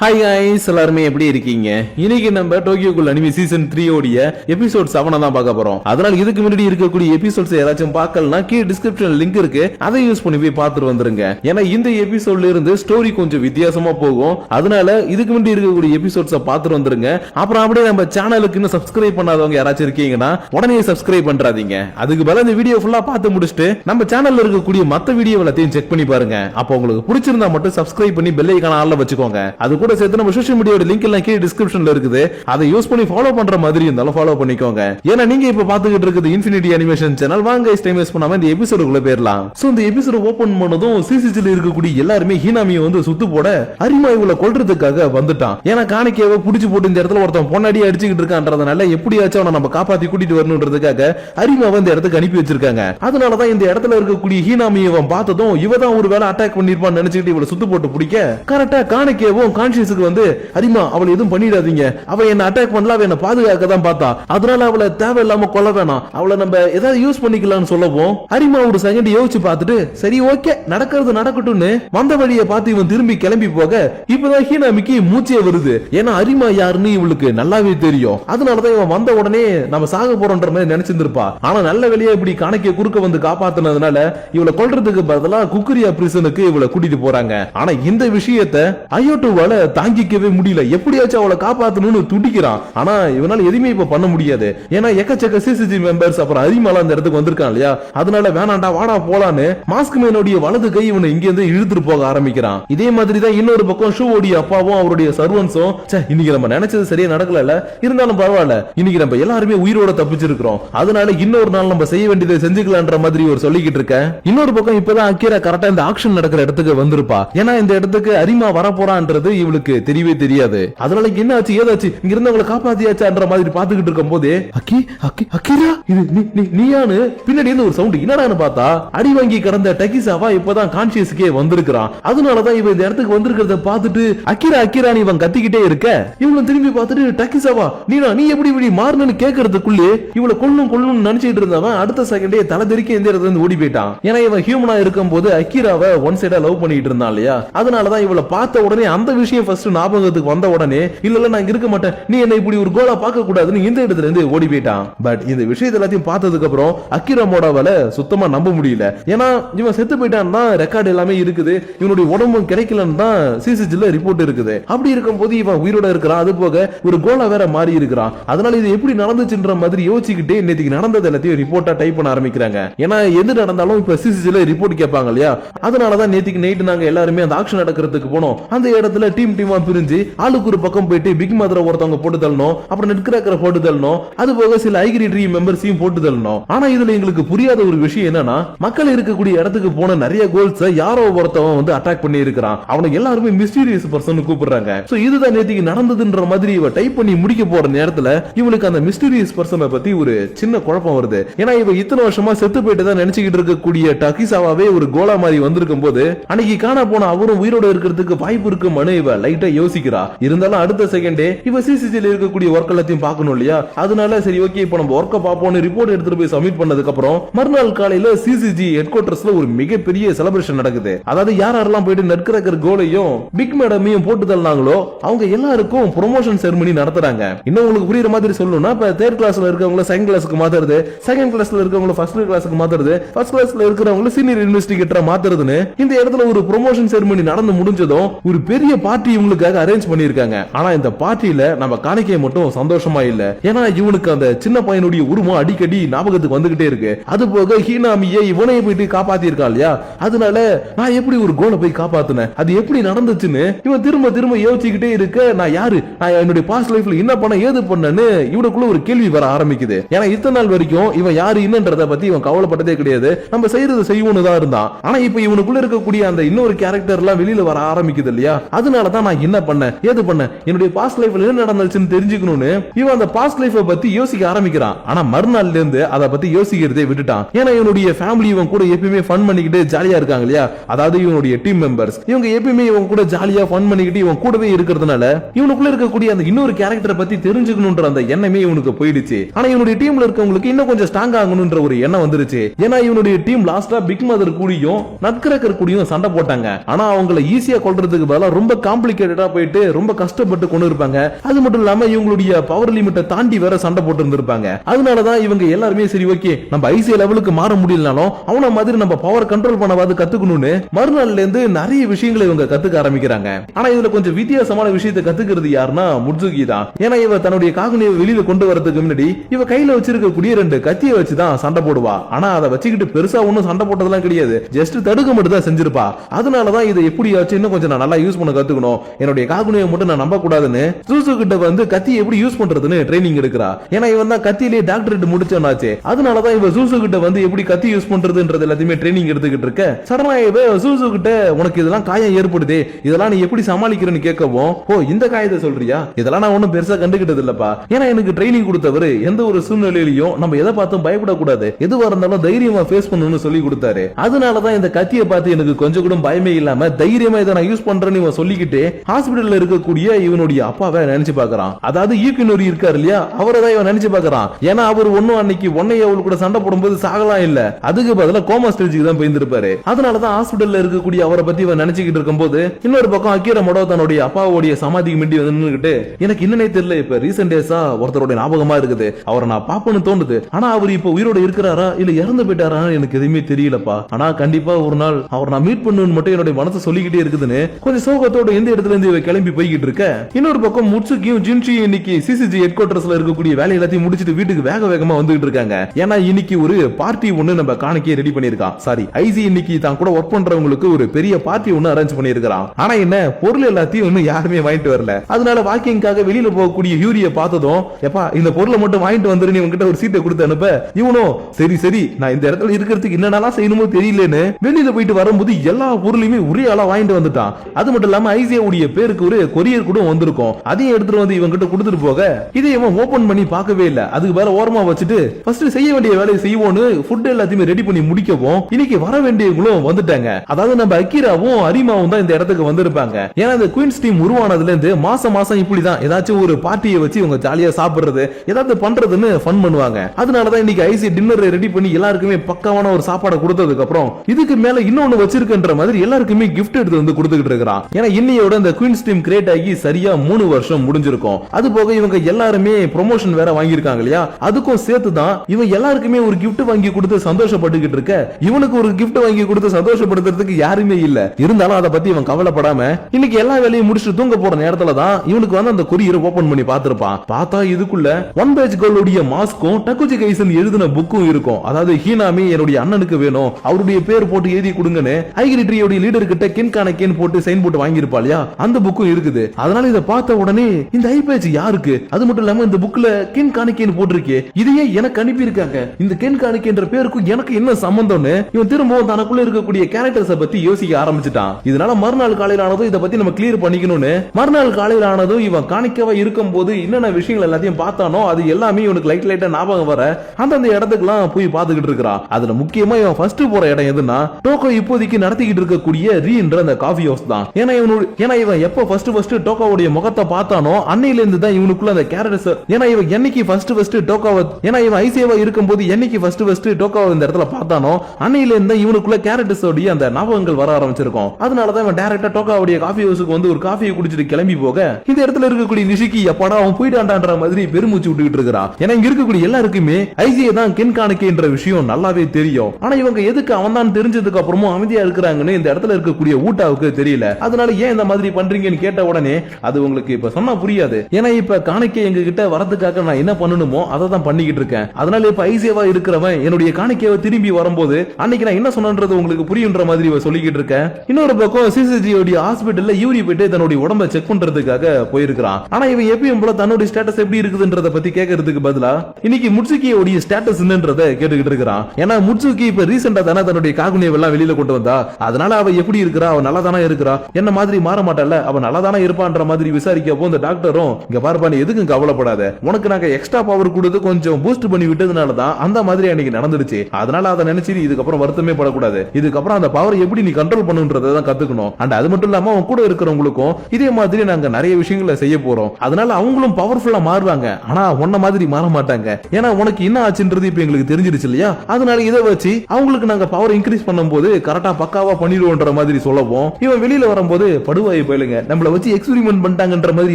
Hi ஹாய்ஸ் எல்லாருமே எப்படி இருக்கீங்க? இன்னைக்கு நம்ம டோக்கியோக்குள் அனிமி சீசன் த்ரீ உடைய எபிசோட் செவனை தான் பார்க்க போறோம். அதனால இதுக்கு முன்னாடி இருக்கக்கூடிய எபிசோட்ஸ் யாராச்சும் பார்க்கலாம் கீழே டிஸ்கிரிப்ஷன் லிங்க் இருக்கு. அதை யூஸ் பண்ணி போய் பார்த்துட்டு வந்துருங்க. ஏன்னா இந்த எபிசோட்ல இருந்து ஸ்டோரி கொஞ்சம் வித்தியாசமா போகும். அதனால இதுக்கு முன்னாடி இருக்கக்கூடிய எபிசோட்ஸை பார்த்துட்டு வந்துருங்க. அப்புறம் அப்படியே நம்ம சேனலுக்கு இன்னும் சப்ஸ்கிரைப் பண்ணாதவங்க யாராச்சும் இருக்கீங்கன்னா உடனே சப்ஸ்கிரைப் பண்றாதீங்க. அதுக்கு பதில் இந்த வீடியோ ஃபுல்லா பார்த்து முடிச்சுட்டு நம்ம சேனல்ல இருக்கக்கூடிய மத்த வீடியோ எல்லாத்தையும் செக் பண்ணி பாருங்க. அப்போ உங்களுக்கு பிடிச்சிருந்தா மட்டும் சப்ஸ்கிரைப் பண்ணி பெல்லைக்கான ஆள்ல வச்சுக்கோங்க. அது கூட சேர்த்து நம்ம சோஷியல் மீடியாவோட லிங்க் எல்லாம் கீழே டிஸ்கிரிப்ஷன்ல இருக்குது. அதை யூஸ் பண்ணி ஃபாலோ பண்ற மாதிரி இருந்தாலும் ஃபாலோ பண்ணிக்கோங்க. ஏன்னா நீங்க இப்ப பாத்துக்கிட்டு இருக்குது இன்ஃபினிட்டி அனிமேஷன் சேனல் வாங்க டைம் வேஸ்ட் பண்ணாம இந்த எபிசோடுக்குள்ள போயிடலாம். சோ இந்த எபிசோடு ஓபன் பண்ணதும் சிசிசில இருக்கக்கூடிய எல்லாருமே ஹீனாமியை வந்து சுத்து போட அரிமா இவளை கொல்றதுக்காக வந்துட்டான். ஏன்னா காணிக்கையை புடிச்சு போட்டு இந்த இடத்துல ஒருத்தன் பொன்னாடி அடிச்சுக்கிட்டு இருக்கான்றதுனால எப்படியாச்சும் அவனை நம்ம காப்பாத்தி கூட்டிட்டு வரணுன்றதுக்காக அரிமாவை இந்த இடத்துக்கு அனுப்பி வச்சிருக்காங்க. அதனாலதான் இந்த இடத்துல இருக்கக்கூடிய ஹீனாமியை பார்த்ததும் இவ தான் ஒரு வேலை அட்டாக் பண்ணிருப்பான்னு நினைச்சுக்கிட்டு இவளை சுத்து போட்டு பிடிக்க கரெக்டா காணிக்கையவும் கான்சியஸுக்கு வந்து அரிமா அவளை எதுவும் பண்ணிடாதீங்க. அவ என்ன அட்டாக் பண்ணல அவ என்ன பாதுகாக்க தான் பார்த்தா. அதனால அவளை தேவையில்லாம கொல்ல வேணாம். அவளை நம்ம ஏதாவது யூஸ் பண்ணிக்கலாம்னு சொல்லவும் அரிமா ஒரு செகண்ட் யோசிச்சு பார்த்துட்டு சரி ஓகே நடக்கிறது நடக்கட்டும்னு வந்த வழியை பார்த்து இவன் திரும்பி கிளம்பி போக இப்பதான் ஹீனாமிக்கு மூச்சே வருது. ஏன்னா அரிமா யாருன்னு இவளுக்கு நல்லாவே தெரியும். அதனாலதான் இவன் வந்த உடனே நம்ம சாக போறோன்ற மாதிரி நினைச்சிருந்திருப்பா. ஆனா நல்ல வேலையா இப்படி காணக்கிய குறுக்க வந்து காப்பாத்தினதுனால இவளை கொல்றதுக்கு பதிலா குக்குரியா பிரிசனுக்கு இவளை கூட்டிட்டு போறாங்க. ஆனா இந்த விஷயத்த அயோட்டுவால தாங்கிக்கவே முடியல. எப்படியாச்சும் அவளை காப்பாத்தணும்னு துடிக்கிறான். ஆனா இவனால எதுவுமே இப்ப பண்ண முடியாது. ஏன்னா எக்கச்சக்க சிசிஜி மெம்பர்ஸ் அப்புறம் அரிமாலா அந்த இடத்துக்கு வந்திருக்கான் இல்லையா? அதனால வேணாண்டா வாடா போலான்னு மாஸ்க் மேனுடைய வலது கை இவனை இங்க இருந்து இழுத்துட்டு போக ஆரம்பிக்கிறான். இதே மாதிரி தான் இன்னொரு பக்கம் ஷூவோடைய அப்பாவும் அவருடைய சர்வன்ஸும் இன்னைக்கு நம்ம நினைச்சது சரியா நடக்கல இருந்தாலும் பரவாயில்ல. இன்னைக்கு நம்ம எல்லாருமே உயிரோட தப்பிச்சிருக்கிறோம். அதனால இன்னொரு நாள் நம்ம செய்ய வேண்டியதை செஞ்சுக்கலான்ற மாதிரி ஒரு சொல்லிக்கிட்டு இருக்கேன். இன்னொரு பக்கம் இப்பதான் அக்கீரா கரெக்டா இந்த ஆக்ஷன் நடக்கிற இடத்துக்கு வந்திருப்பா. ஏன்னா இந்த இடத்துக்கு அரிமா வரப்போறான்றது இவளுக்கு தெரியவே தெரியாது. அதனால என்ன ஆச்சு ஏதாச்சு? இங்க இருந்து அவங்களை காப்பாத்தியாச்சான்ற மாதிரி பாத்துக்கிட்டு இருக்கும் போதே அக்கி அக்கி அக்கிரா இது நீ- நீயானு பின்னாடி இருந்து ஒரு சவுண்ட் என்னடான்னு பார்த்தா அடி வாங்கி கடந்த டக்கிசாவா இப்பதான் கான்சியஸ்க்கே வந்திருக்கிறான். அதனாலதான் இவன் இந்த இடத்துக்கு வந்திருக்கிறத பார்த்துட்டு அக்கிரா அக்கிரான்னு இவன் கத்திக்கிட்டே இருக்க. இவளும் திரும்பி பார்த்துட்டு டக்கிசாவா நீனா நீ எப்படி இப்படி மாறணும்னு கேட்கறதுக்குள்ளே இவளை கொல்லும் கொல்லும்னு நினைச்சிட்டு இருந்தவன் அடுத்த செகண்டே தலை தெரிக்க எந்த இடத்துல இருந்து ஓடி போயிட்டான். ஏன்னா இவன் ஹியூமனா இருக்கும் போது அக்கிராவை ஒன் சைடா லவ் பண்ணிட்டு இருந்தான் இல்லையா? அதனாலதான் இவளை பார்த்த உடனே அந்த விஷயம் ஃபர்ஸ்ட் ஞாபகத்துக்கு வந்த உடனே இல்ல இல்ல நான் இருக்க மாட்டேன். நீ என்ன இப்படி ஒரு கோலா பார்க்க கூடாதுன்னு இந்த இடத்துல இருந்து ஓடி போயிட்டான். பட் இந்த விஷயத்தை எல்லாத்தையும் பார்த்ததுக்கு அப்புறம் அக்கிரமோடாவால சுத்தமா நம்ப முடியல. ஏன்னா இவன் செத்து போயிட்டான்னா ரெக்கார்டு எல்லாமே இருக்குது. இவனுடைய உடம்பும் கிடைக்கலன்னு தான் சிசிஜில ரிப்போர்ட் இருக்குது. அப்படி இருக்கும் போது இவன் உயிரோட இருக்கிறான். அது போக ஒரு கோலா வேற மாறி இருக்கிறான். அதனால இது எப்படி நடந்துச்சுன்ற மாதிரி யோசிச்சுக்கிட்டே இன்னைக்கு நடந்தது எல்லாத்தையும் ரிப்போர்ட்டா டைப் பண்ண ஆரம்பிக்கிறாங்க. ஏன்னா எது நடந்தாலும் இப்ப சிசிஜில ரிப்போர்ட் கேட்பாங்க இல்லையா? அதனாலதான் நேத்திக்கு நைட்டு நாங்க எல்லாருமே அந்த ஆக்ஷன் நடக்கிறதுக்கு போனோம். அந்த இடத்துல டீம் டீமா பிரிஞ்சு ஆளுக்கு ஒரு பக்கம் போயிட்டு பிக் மதரை ஒருத்தவங்க போட்டு தள்ளணும் அப்புறம் நெட்கிராக்கரை போட்டு தள்ளணும் அது போக சில ஐகிரி ட்ரீம் மெம்பர்ஸையும் போட்டு தள்ளணும். ஆனா இதுல எங்களுக்கு புரியாத ஒரு விஷயம் என்னன்னா மக்கள் இருக்கக்கூடிய இடத்துக்கு போன நிறைய கோல்ஸ் யாரோ ஒருத்தவன் வந்து அட்டாக் பண்ணி இருக்கிறான் அவனை எல்லாருமே மிஸ்டீரியஸ் பர்சன் கூப்பிடுறாங்க. சோ இதுதான் நேத்திக்கு நடந்ததுன்ற மாதிரி இவ டைப் பண்ணி முடிக்க போற நேரத்துல இவளுக்கு அந்த மிஸ்டீரியஸ் பர்சனை பத்தி ஒரு சின்ன குழப்பம் வருது. ஏன்னா இவ இத்தனை வருஷமா செத்து போயிட்டு தான் நினைச்சுக்கிட்டு இருக்கக்கூடிய டகிசாவாவே ஒரு கோலா மாதிரி வந்திருக்கும் போது அன்னைக்கு காண போன அவரும் உயிரோட இருக்கிறதுக்கு வாய்ப்பு இருக்குமான்னு இவ லைட்டா யோசிக்கிறா. இருந்தாலும் அடுத்த செகண்டே இவ சிசிசில இருக்கக்கூடிய ஒர்க் எல்லாத்தையும் பார்க்கணும் இல்லையா? அதனால சரி ஓகே இப்போ நம்ம ஒர்க்க பார்ப்போம்னு ரிப்போர்ட் எடுத்துட்டு போய் சப்மிட் பண்ணதுக்கு அப்புறம் மறுநாள் காலையில சிசிஜி ஹெட் குவார்டர்ஸ்ல ஒரு மிகப்பெரிய செலிபிரேஷன் நடக்குது. அதாவது யார் யாரெல்லாம் போயிட்டு நெற்கிரக்கர் கோலையும் பிக் மேடமையும் போட்டு தள்ளாங்களோ அவங்க எல்லாருக்கும் ப்ரொமோஷன் செரமனி நடத்துறாங்க. இன்னும் உங்களுக்கு புரியுற மாதிரி சொல்லணும்னா இப்ப தேர்ட் கிளாஸ்ல இருக்கவங்கள செகண்ட் கிளாஸ்க்கு மாத்துறது செகண்ட் கிளாஸ்ல இருக்கவங்கள ஃபர்ஸ்ட் கிளாஸ்க்கு மாத்துறது ஃபர்ஸ்ட் கிளாஸ்ல இருக்கிறவங்கள சீனியர் இன்வெஸ்டிகேட்டரா மாத்துறதுன்னு இந்த இடத்துல ஒரு ப்ரொமோஷன் செரமனி நடந்து முடிஞ்சதும் ஒரு பெரிய பார்ட்டி இவங்களுக்காக அரேஞ்ச் பண்ணிருக்காங்க ஆனா இந்த பார்ட்டியில நம்ம காணிக்கை மட்டும் சந்தோஷமா இல்ல. ஏன்னா இவனுக்கு அந்த சின்ன பையனுடைய உருவம் அடிக்கடி ஞாபகத்துக்கு வந்துகிட்டே இருக்கு. அது போக ஹீனாமியை இவனையே போயிட்டு காப்பாத்தி இருக்கா இல்லையா? அதனால நான் எப்படி ஒரு கோலை போய் காப்பாத்தினேன்? அது எப்படி நடந்துச்சுன்னு இவன் திரும்ப திரும்ப யோசிச்சுக்கிட்டே இருக்க நான் யாரு? நான் என்னுடைய பாஸ்ட் லைஃப்ல என்ன பண்ண ஏது பண்ணேன்னு இவனுக்குள்ள ஒரு கேள்வி வர ஆரம்பிக்குது. ஏன்னா இத்தனை நாள் வரைக்கும் இவன் யாரு என்னன்றத பத்தி இவன் கவலைப்பட்டதே கிடையாது. நம்ம செய்யறது செய்வோம்னு தான் இருந்தான். ஆனா இப்ப இவனுக்குள்ள இருக்கக்கூடிய அந்த இன்னொரு கேரக்டர் எல்லாம் வெளியில வர ஆரம்பிக்குது இல்லையா? அதனால தான் நான் என்ன பண்ணேன்? ஏது பண்ணேன்? என்னுடைய பாஸ்ட் லைஃப்ல என்ன நடந்துச்சுன்னு தெரிஞ்சுக்கணும்னு இவன் அந்த பாஸ்ட் லைஃப பத்தி யோசிக்க ஆரம்பிக்கிறான். ஆனா மறுநாள்ல இருந்து அதை பத்தி யோசிக்கிறதே விட்டுட்டான். ஏன்னா இவனுடைய ஃபேமிலி இவன் கூட எப்பயுமே ஃபன் பண்ணிக்கிட்டு ஜாலியா இருக்காங்க இல்லையா? அதாவது இவனுடைய டீம் மெம்பர்ஸ் இவங்க எப்பயுமே இவன் கூட ஜாலியா ஃபன் பண்ணிக்கிட்டு இவன் கூடவே இருக்கிறதுனால இவனுக்குள்ள இருக்கக்கூடிய அந்த இன்னொரு கேரக்டரை பத்தி தெரிஞ்சுக்கணும்ன்ற அந்த எண்ணமே இவனுக்கு போயிடுச்சு. ஆனா இவனுடைய டீம்ல இருக்கவங்களுக்கு இன்னும் கொஞ்சம் ஸ்ட்ராங் ஆகணும்ன்ற ஒரு எண்ணம் வந்துருச்சு. ஏன்னா இவனுடைய டீம் லாஸ்டா பிக் மதர் கூடியும் நட்கரக்கர் கூடியும் சண்டை போட்டாங்க. ஆனா அவங்கள ஈஸியா கொள்றதுக்கு பதிலா ரொம்ப காம்ப்ளெக்ஸ் காம்ப்ளிகேட்டடாக போயிட்டு ரொம்ப கஷ்டப்பட்டு கொண்டு இருப்பாங்க. அது மட்டும் இல்லாம இவங்களுடைய பவர் லிமிட்டை தாண்டி வேற சண்டை போட்டு இருந்திருப்பாங்க அதனாலதான் இவங்க எல்லாருமே சரி ஓகே நம்ம ஐசிஐ லெவலுக்கு மாற முடியலனாலும் அவன மாதிரி நம்ம பவர் கண்ட்ரோல் பண்ணவாது கத்துக்கணும்னு மறுநாள்ல இருந்து நிறைய விஷயங்களை இவங்க கத்துக்க ஆரம்பிக்கிறாங்க. ஆனா இதுல கொஞ்சம் வித்தியாசமான விஷயத்தை கத்துக்கிறது யாருன்னா முட்சுகி தான். ஏன்னா இவ தன்னுடைய காகுனியை வெளியில கொண்டு வரதுக்கு முன்னாடி இவ கையில வச்சிருக்கக்கூடிய ரெண்டு கத்தியை வச்சுதான் சண்டை போடுவா. ஆனா அதை வச்சுக்கிட்டு பெருசா ஒண்ணும் சண்டை போட்டதெல்லாம் கிடையாது. ஜஸ்ட் தடுக்க மட்டும் தான் செஞ்சிருப்பா. அதனாலதான் இதை எப்படியாச்சும் இன்னும் கொஞ்சம் நான் நல்லா யூஸ் பண்ண கத்துக்கணும். என்னுடைய காகுனியை மட்டும் நான் நம்ப கூடாதுன்னு சூசு கிட்ட வந்து கத்தி எப்படி யூஸ் பண்றதுன்னு ட்ரைனிங் எடுக்கிறா. ஏன்னா இவன் தான் கத்தியிலே டாக்டரேட் முடிச்சவனாச்சே. அதனாலதான் இவன் சூசு கிட்ட வந்து எப்படி கத்தி யூஸ் பண்றதுன்றது எல்லாத்தையுமே ட்ரைனிங் எடுத்துக்கிட்டு இருக்க. சடனா இவ சூசு கிட்ட உனக்கு இதெல்லாம் காயம் ஏற்படுதே. இதெல்லாம் நீ எப்படி சமாளிக்கிறேன்னு கேட்கவும் ஓ இந்த காயத்தை சொல்றியா? இதெல்லாம் நான் ஒண்ணும் பெருசா கண்டுகிட்டது இல்லப்பா. ஏன்னா எனக்கு ட்ரைனிங் கொடுத்தவர் எந்த ஒரு சூழ்நிலையிலையும் நம்ம எதை பார்த்தும் பயப்படக்கூடாது. எதுவா இருந்தாலும் தைரியமா ஃபேஸ் பண்ணணும்னு சொல்லி கொடுத்தாரு. அதனாலதான் இந்த கத்தியை பார்த்து எனக்கு கொஞ்சம் கூட பயமே இல்லாம தைரியமா இதை நான் யூஸ் பண்றேன்னு இவன் சொல்லிக்கிட்டு ஹாஸ்பிடல்ல இருக்கக்கூடிய இவனுடைய அப்பாவை நினைச்சு பாக்குறான் அதாவது ஈக்குனூரி இருக்காரு இல்லையா? அவரை தான் இவன் நினைச்சு பாக்குறான் ஏன்னா அவர் ஒன்னும் அன்னைக்கு ஒன்னைய அவள் கூட சண்டை போடும்போது சாகலாம் இல்ல. அதுக்கு பதிலா கோமா ஸ்டேஜுக்கு தான் போயிருந்திருப்பாரு. அதனாலதான் ஹாஸ்பிடல்ல இருக்கக்கூடிய அவரை பத்தி இவன் நினைச்சுக்கிட்டு இருக்கும்போது இன்னொரு பக்கம் அக்கீர மொடோ தன்னுடைய அப்பாவுடைய சமாதிக்கு மிண்டி வந்து நின்றுகிட்டு எனக்கு என்னன்னே தெரியல இப்ப ரீசெண்ட் டேஸா ஒருத்தருடைய ஞாபகமா இருக்குது. அவரை நான் பாப்பேன்னு தோணுது. ஆனா அவர் இப்ப உயிரோட இருக்கிறாரா? இல்ல இறந்து போயிட்டாரா எனக்கு எதுவுமே தெரியலப்பா. ஆனா கண்டிப்பா ஒரு நாள் அவர் நான் மீட் பண்ணுன்னு மட்டும் என்னுடைய மனசை சொல்லிக்கிட்டே இருக்குதுன்னு கொஞ்சம் சோகத்தோட எந்த இடத்துல இருந்து இவ கிளம்பி போய்கிட்டு இருக்க. இன்னொரு பக்கம் முட்சுக்கியும் ஜின்ஷியும் இன்னைக்கு சிசிஜி ஹெட் குவார்டர்ஸ்ல இருக்கக்கூடிய வேலை எல்லாத்தையும் முடிச்சிட்டு வீட்டுக்கு வேக வேகமா வந்துகிட்டு இருக்காங்க. ஏன்னா இன்னைக்கு ஒரு பார்ட்டி ஒண்ணு நம்ம காணிக்கே ரெடி பண்ணிருக்கான் சாரி ஐசி இன்னைக்கு தான் கூட ஒர்க் பண்றவங்களுக்கு ஒரு பெரிய பார்ட்டி ஒண்ணு அரேஞ்ச் பண்ணிருக்கான் ஆனா என்ன பொருள் எல்லாத்தையும் இன்னும் யாருமே வாங்கிட்டு வரல. அதனால வாக்கிங்காக வெளியில போகக்கூடிய யூரிய பார்த்ததும் எப்பா இந்த பொருளை மட்டும் வாங்கிட்டு வந்துரு உங்ககிட்ட ஒரு சீட்டை கொடுத்து அனுப்ப. இவனும் சரி சரி நான் இந்த இடத்துல இருக்கிறதுக்கு என்னென்னலாம் செய்யணுமோ தெரியலன்னு வெளியில போயிட்டு வரும்போது எல்லா பொருளையுமே ஒரே ஆளா வாங்கிட்டு வந்துட்டான். அது மட்டும் இல்லாம ஐசியா உடைய பேருக்கு ஒரு கொரியர் கூட வந்திருக்கும். அதையும் எடுத்துட்டு வந்து இவங்க கிட்ட கொடுத்துட்டு போக இதை இவன் ஓபன் பண்ணி பார்க்கவே இல்ல. அதுக்கு வேற ஓரமா வச்சுட்டு ஃபர்ஸ்ட் செய்ய வேண்டிய வேலையை செய்வோம்னு ஃபுட் எல்லாத்தையுமே ரெடி பண்ணி முடிக்கவும் இன்னைக்கு வர வேண்டியவங்களும் வந்துட்டாங்க. அதாவது நம்ம அக்கீராவும் அரிமாவும் தான் இந்த இடத்துக்கு வந்திருப்பாங்க. ஏன்னா இந்த குயின்ஸ் டீம் உருவானதுல இருந்து மாசம் மாசம் இப்படிதான். ஏதாச்சும் ஒரு பார்ட்டியை வச்சு இவங்க ஜாலியா சாப்பிடுறது ஏதாவது பண்றதுன்னு ஃபன் பண்ணுவாங்க. அதனாலதான் இன்னைக்கு ஐசி டின்னர் ரெடி பண்ணி எல்லாருக்குமே பக்காவான ஒரு சாப்பாடை கொடுத்ததுக்கு அப்புறம் இதுக்கு மேல இன்னொன்னு வச்சிருக்கன்ற மாதிரி எல்லாருக்குமே கிஃப்ட் எடுத்து வந்து கொடுத்துக்கிட்டு இருக்கிறான். ஏன்னா இன்னையோட இந்த குயின்ஸ் டீம் கிரியேட் ஆகி சரியா மூணு வருஷம் முடிஞ்சிருக்கும். அது போக இவங்க எல்லாருமே ப்ரொமோஷன் வேற வாங்கியிருக்காங்க இல்லையா? அதுக்கும் சேர்த்து தான் இவன் எல்லாருக்குமே ஒரு கிஃப்ட் வாங்கி கொடுத்து சந்தோஷப்பட்டுக்கிட்டு இருக்க. இவனுக்கு ஒரு கிஃப்ட் வாங்கி கொடுத்து சந்தோஷப்படுத்துறதுக்கு யாருமே இல்ல. இருந்தாலும் அதை பத்தி இவன் கவலைப்படாம இன்னைக்கு எல்லா வேலையும் முடிச்சுட்டு தூங்க போற நேரத்துல தான் இவனுக்கு வந்து அந்த கொரியர் ஓபன் பண்ணி பார்த்திருப்பான். பார்த்தா இதுக்குள்ள ஒன் பேஜ் கேர்ளுடைய மாஸ்க்கும் டக்குஜி கைசன் எழுதின புக்கும் இருக்கும். அதாவது ஹீனாமி என்னுடைய அண்ணனுக்கு வேணும். அவருடைய பேர் போட்டு எழுதி கொடுங்கன்னு ஐகிரி ட்ரீயோட லீடர் கிட்ட கின் கானக்கேன் போட்டு சைன் போட்டு வாங்கியிருப்பா இல்லையா? அந்த புக்கும் இருக்குது. அதனால இதை பார்த்த உடனே இந்த ஐ பேஜ் யாருக்கு? அது மட்டும் இல்லாம இந்த புக்ல கென் காணிக்கேன் போட்டிருக்கே. இதையே எனக்கு அனுப்பி இருக்காங்க இந்த கென் காணிக்கேன்ற பேருக்கும் எனக்கு என்ன சம்பந்தம்னு இவன் திரும்பவும் தனக்குள்ள இருக்கக்கூடிய கேரக்டர்ஸ பத்தி யோசிக்க ஆரம்பிச்சிட்டான். இதனால மறுநாள் காலையில் ஆனதும் இதை பத்தி நம்ம கிளியர் பண்ணிக்கணும்னு மறுநாள் காலையில் ஆனதும் இவன் காணிக்கவா இருக்கும் போது என்னென்ன விஷயங்கள் எல்லாத்தையும் பார்த்தானோ அது எல்லாமே இவனுக்கு லைட் லைட்டா ஞாபகம் வர அந்தந்த இடத்துக்குலாம் போய் பார்த்துக்கிட்டு இருக்கிறான் அதுல முக்கியமா இவன் ஃபர்ஸ்ட் போற இடம் எதுன்னா டோக்கோ இப்போதைக்கு நடத்திக்கிட்டு இருக்கக்கூடிய ரீன்ற அந்த காஃபி ஹவுஸ் தான். ஏன்னா இவனோட ஏன்னா இவன் எப்போ ஃபர்ஸ்ட் ஃபர்ஸ்ட் டோக்காவுடைய முகத்தை பார்த்தானோ அன்னையில இருந்து தான் இவனுக்குள்ள அந்த கேரக்டர்ஸ் ஏன்னா இவன் என்னைக்கு ஃபர்ஸ்ட் ஃபர்ஸ்ட் டோக்கோவை ஏன்னா இவன் ஐசிஏவா இருக்கும்போது என்னைக்கு ஃபர்ஸ்ட் ஃபர்ஸ்ட் டோக்காவை இந்த இடத்துல பார்த்தானோ அன்னையில இருந்து தான் இவனுக்குள்ள கேரக்டர்ஸ் உடைய அந்த ஞாபகங்கள் வர ஆரம்பிச்சிருக்கும். அதனால தான் இவன் டேரக்டா டோக்காவுடைய காஃபி ஹவுஸுக்கு வந்து ஒரு காஃபியை குடிச்சிட்டு கிளம்பி போக இந்த இடத்துல இருக்கக்கூடிய நிஷிக்கு எப்படா அவன் போயிட்டான்ற மாதிரி பெருமூச்சு விட்டுக்கிட்டு இருக்கிறான் ஏன்னா இங்க இருக்கக்கூடிய எல்லாருக்குமே ஐசிஏ தான் கென் காணிக்கைன்ற விஷயம் நல்லாவே தெரியும். ஆனா இவங்க எதுக்கு அவன் தான் தெரிஞ்சதுக்கு அப்புறமும் அமைதியா இருக்கிறாங்கன்னு இந்த இடத்துல இருக்கக்கூடிய ஊட்டாவுக்கு தெரியல. அதனால ஏன் இந்த மாதிரி மாதிரி பண்றீங்கன்னு கேட்ட உடனே அது உங்களுக்கு இப்ப சொன்னா புரியாது. ஏன்னா இப்ப காணிக்கை எங்க கிட்ட வரதுக்காக நான் என்ன பண்ணணுமோ அதை தான் பண்ணிக்கிட்டு இருக்கேன். அதனால இப்ப ஐசேவா இருக்கிறவன் என்னுடைய காணிக்கையை திரும்பி வரும்போது அன்னைக்கு நான் என்ன சொன்னன்றது உங்களுக்கு புரியுன்ற மாதிரி சொல்லிக்கிட்டு இருக்கேன். இன்னொரு பக்கம் சிசிஜியோடைய ஹாஸ்பிட்டல்ல யூரி போயிட்டு தன்னுடைய உடம்ப செக் பண்றதுக்காக போயிருக்கிறான். ஆனா இவன் எப்பயும் போல தன்னுடைய ஸ்டேட்டஸ் எப்படி இருக்குதுன்றத பத்தி கேட்கறதுக்கு பதிலா இன்னைக்கு முட்சுக்கியோடைய ஸ்டேட்டஸ் என்னன்றத கேட்டுக்கிட்டு இருக்கிறான். ஏன்னா முட்சுக்கி இப்ப ரீசெண்டா தானே தன்னுடைய காகுனியை எல்லாம் வெளியில கொண்டு வந்தா. அதனால அவ எப்படி இருக்கிறா? அவ நல்லா தானே இருக்கிறா? என்ன மாதிரி மாற மாட்டால அவன் நல்லா தானே இருப்பான்ற மாதிரி விசாரிக்கப்போ இந்த டாக்டரும் இங்க பாருப்பா நீ எதுக்கும் கவலைப்படாத. உனக்கு நாங்க எக்ஸ்ட்ரா பவர் கொடுத்து கொஞ்சம் பூஸ்ட் பண்ணி விட்டதுனால தான் அந்த மாதிரி அன்னைக்கு நடந்துருச்சு அதனால அதை நினைச்சு இதுக்கப்புறம் வருத்தமே படக்கூடாது. இதுக்கப்புறம் அந்த பவர் எப்படி நீ கண்ட்ரோல் பண்ணுன்றதை தான் கத்துக்கணும். அண்ட் அது மட்டும் இல்லாம அவன் கூட இருக்கிறவங்களுக்கும் இதே மாதிரி நாங்க நிறைய விஷயங்களை செய்ய போறோம். அதனால அவங்களும் பவர்ஃபுல்லா மாறுவாங்க. ஆனா உன்ன மாதிரி மாற மாட்டாங்க. ஏன்னா உனக்கு என்ன ஆச்சுன்றது இப்ப எங்களுக்கு தெரிஞ்சிருச்சு இல்லையா? அதனால இதை வச்சு அவங்களுக்கு நாங்க பவர் இன்க்ரீஸ் பண்ணும்போது கரெக்டா பக்காவா பண்ணிடுவோன்ற மாதிரி சொல்லவும் இவன் வெளியில வரும்போது படுவா படுவாய் போயிலுங்க. நம்மள வச்சு எக்ஸ்பெரிமெண்ட் பண்ணிட்டாங்கன்ற மாதிரி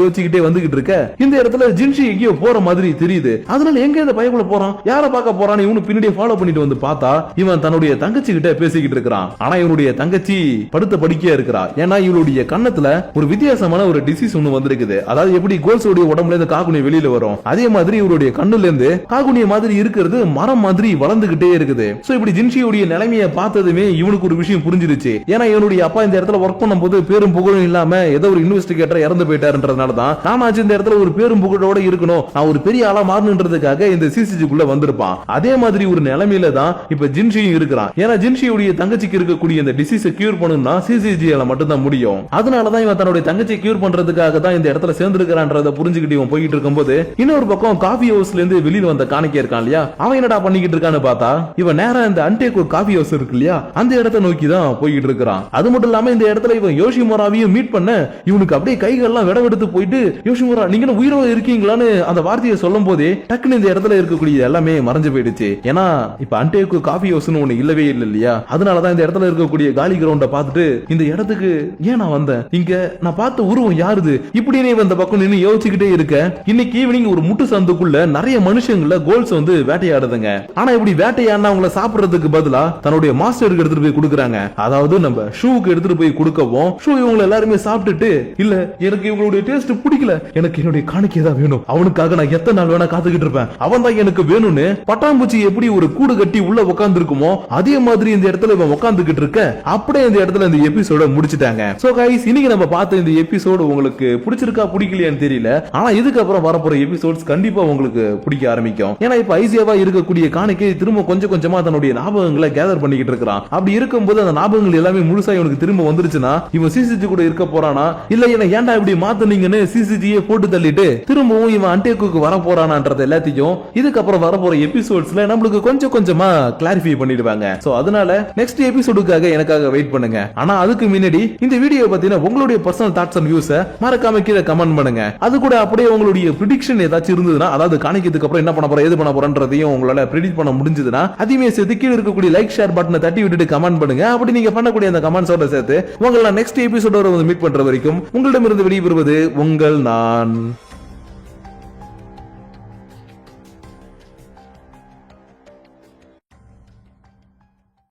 யோசிச்சுக்கிட்டே வந்துகிட்டு இருக்க. இந்த இடத்துல ஜின்ஷி எங்கேயோ போற மாதிரி தெரியுது. அதனால எங்க இந்த பயக்குள்ள போறான்? யார பார்க்க போறான்னு இவனு பின்னாடியே ஃபாலோ பண்ணிட்டு வந்து பார்த்தா இவன் தன்னுடைய தங்கச்சி கிட்ட பேசிக்கிட்டு இருக்கிறான். ஆனா இவனுடைய தங்கச்சி படுத்த படிக்கையா இருக்கிறா. ஏன்னா இவளுடைய கண்ணத்துல ஒரு வித்தியாசமான ஒரு டிசீஸ் ஒண்ணு வந்திருக்குது. அதாவது எப்படி கோல்ஸோடைய உடம்புல இருந்து காகுனி வெளியில வரும். அதே மாதிரி இவருடைய கண்ணுல இருந்து காகுனிய மாதிரி இருக்கிறது மரம் மாதிரி வளர்ந்துகிட்டே இருக்குது. சோ இப்படி ஜின்ஷியுடைய நிலைமையை பார்த்ததுமே இவனுக்கு ஒரு விஷயம் புரிஞ்சிருச்சு. ஏன்னா இவனுடைய அப்பா இந்த இடத்துல ஒர்க் பண்ணும் போது பேரும் புகழும் இல்லாம ஏதோ ஒரு இன்வெஸ்டிகேட்டர் இறந்து போயிட்டாருன்றதுனால தான் ராமாஜி இந்த இடத்துல ஒரு பேரும் புகழோட இருக்கணும். நான் ஒரு பெரிய ஆளா மாறணுன்றதுக்காக இந்த சிசிஜிக்குள்ள வந்திருப்பான். அதே மாதிரி ஒரு நிலைமையில தான் இப்ப ஜின்ஷியும் இருக்கிறான். ஏன்னா ஜின்ஷியுடைய தங்கச்சிக்கு இருக்கக்கூடிய இந்த டிசீஸை கியூர் பண்ணணும்னா சிசிஜியால மட்டும்தான் முடியும். அதனாலதான் இவன் தன்னுடைய தங்கச்சி கியூர் பண்றதுக்காக தான் இந்த இடத்துல சேர்ந்திருக்கிறான்றத புரிஞ்சுக்கிட்டு இவன் போயிட்டு இருக்கும்போது இன்னொரு பக்கம் காஃபி ஹவுஸ்ல இருந்து வெளியில வந்த காணிக்க இருக்கான் இல்லையா? அவன் என்னடா பண்ணிக்கிட்டு இருக்கான்னு பார்த்தா இவன் நேரா இந்த அன்டேக்கோ காஃபி ஹவுஸ் இருக்கு இல்லையா? அந்த இடத்தை நோக்கி தான் போயிட்டு இருக்கிறான். அது மட்டும் இல்லாம இந்த இடத்துல இவன் யோஷி மொராவியும் மீட் பண்ண இவனுக்கு அப்படியே கைகள்லாம் விடவெடுத்து போயிட்டு யோசிமுரா நீங்க என்ன உயிரோட இருக்கீங்களான்னு அந்த வார்த்தையை சொல்லும் போதே டக்குன்னு இந்த இடத்துல இருக்கக்கூடிய எல்லாமே மறைஞ்சு போயிடுச்சு. ஏன்னா இப்ப அன்டேக்கு காஃபி ஹவுஸ்னு ஒண்ணு இல்லவே இல்லை இல்லையா? அதனாலதான் இந்த இடத்துல இருக்கக்கூடிய காலி கிரவுண்ட பார்த்துட்டு இந்த இடத்துக்கு ஏன் நான் வந்தேன்? இங்க நான் பார்த்த உருவம் யாருது? இப்படின்னு இவன் இந்த பக்கம் நின்று யோசிச்சுக்கிட்டே இருக்க. இன்னைக்கு ஈவினிங் ஒரு முட்டு சந்துக்குள்ள நிறைய மனுஷங்கள கோல்ஸ் வந்து வேட்டையாடுதுங்க. ஆனா இப்படி வேட்டையாடினா அவங்கள சாப்பிடுறதுக்கு பதிலா தன்னுடைய மாஸ்டருக்கு எடுத்துட்டு போய் கொடுக்குறாங்க. அதாவது நம்ம ஷூவுக்கு எடுத்துட்டு போய் கொடுக்கவும் ஷூ இவங்க எல்லாருமே சாப்பிட்டுட்டு இல்ல எனக்கு இவங்களுடைய டேஸ்ட் பிடிக்கல. எனக்கு என்னுடைய காணிக்கை தான் வேணும். அவனுக்காக நான் எத்தனை நாள் வேணா காத்துக்கிட்டு இருப்பேன். அவன் தான் எனக்கு வேணும்னு பட்டாம்பூச்சி எப்படி ஒரு கூடு கட்டி உள்ள உட்கார்ந்து இருக்குமோ அதே மாதிரி இந்த இடத்துல இவன் உட்கார்ந்துகிட்டு இருக்க. அப்படியே இந்த இடத்துல இந்த எபிசோட முடிச்சிட்டாங்க. சோ கைஸ் இன்னைக்கு நம்ம பார்த்த இந்த எபிசோடு உங்களுக்கு பிடிச்சிருக்கா பிடிக்கலையான்னு தெரியல. ஆனா இதுக்கப்புறம் வரப்போற எபிசோட்ஸ் கண்டிப்பா உங்களுக்கு பிடிக்க ஆரம்பிக்கும். ஏன்னா இப்ப ஐசியாவா இருக்கக்கூடிய காணிக்கை திரும்ப கொஞ்சம் கொஞ்சமா தன்னுடைய ஞாபகங்களை கேதர் பண்ணிக்கிட்டு இருக்கிறான். அப்படி இருக்கும்போது அந்த ஞாபகங்கள் எல்லாமே முழுசா இவனுக்கு திரும்ப வந்துருச்சுன்னா இவன் சிசிஜி கூட இருக்க இருக்க போறானா? இல்ல என்ன ஏன்டா இப்படி மாத்துனீங்கன்னு சிசிஜியே போட்டு தள்ளிட்டு திரும்பவும் இவன் அன்டேக்குக்கு வர போறானான்றது எல்லாத்தையும் இதுக்கப்புறம் வரப்போற எபிசோட்ஸ்ல நம்மளுக்கு கொஞ்சம் கொஞ்சமா கிளாரிஃபை பண்ணிடுவாங்க. சோ அதனால நெக்ஸ்ட் எபிசோடுக்காக எனக்காக வெயிட் பண்ணுங்க. ஆனா அதுக்கு முன்னாடி இந்த வீடியோ பத்தின உங்களுடைய பர்சனல் தாட்ஸ் அண்ட் வியூஸ மறக்காம கீழே கமெண்ட் பண்ணுங்க. அது கூட அப்படியே உங்களுடைய ப்ரிடிக்ஷன் ஏதாச்சும் இருந்ததுன்னா அதாவது காணிக்கிறதுக்கு அப்புறம் என்ன பண்ண போறோம் எது பண்ண போறன்றதையும் உங்களால ப்ரிடிக்ட் பண்ண முடிஞ்சதுன்னா அதையுமே சேர்த்து கீழே இருக்கக்கூடிய லைக் ஷேர் பட்டனை தட்டி விட்டுட்டு கமெண்ட் பண்ணுங்க. அப்படி நீங்க பண்ணக்கூடிய அந்த கமெண்ட்ஸோட சேர்த்து உங்களை நெக்ஸ்ட் எபிசோடோட வந்து மீட் பண்ற வரைக்கும் உங்களிடமிருந்து வெளியே பெறுவது உங்கள் நான்.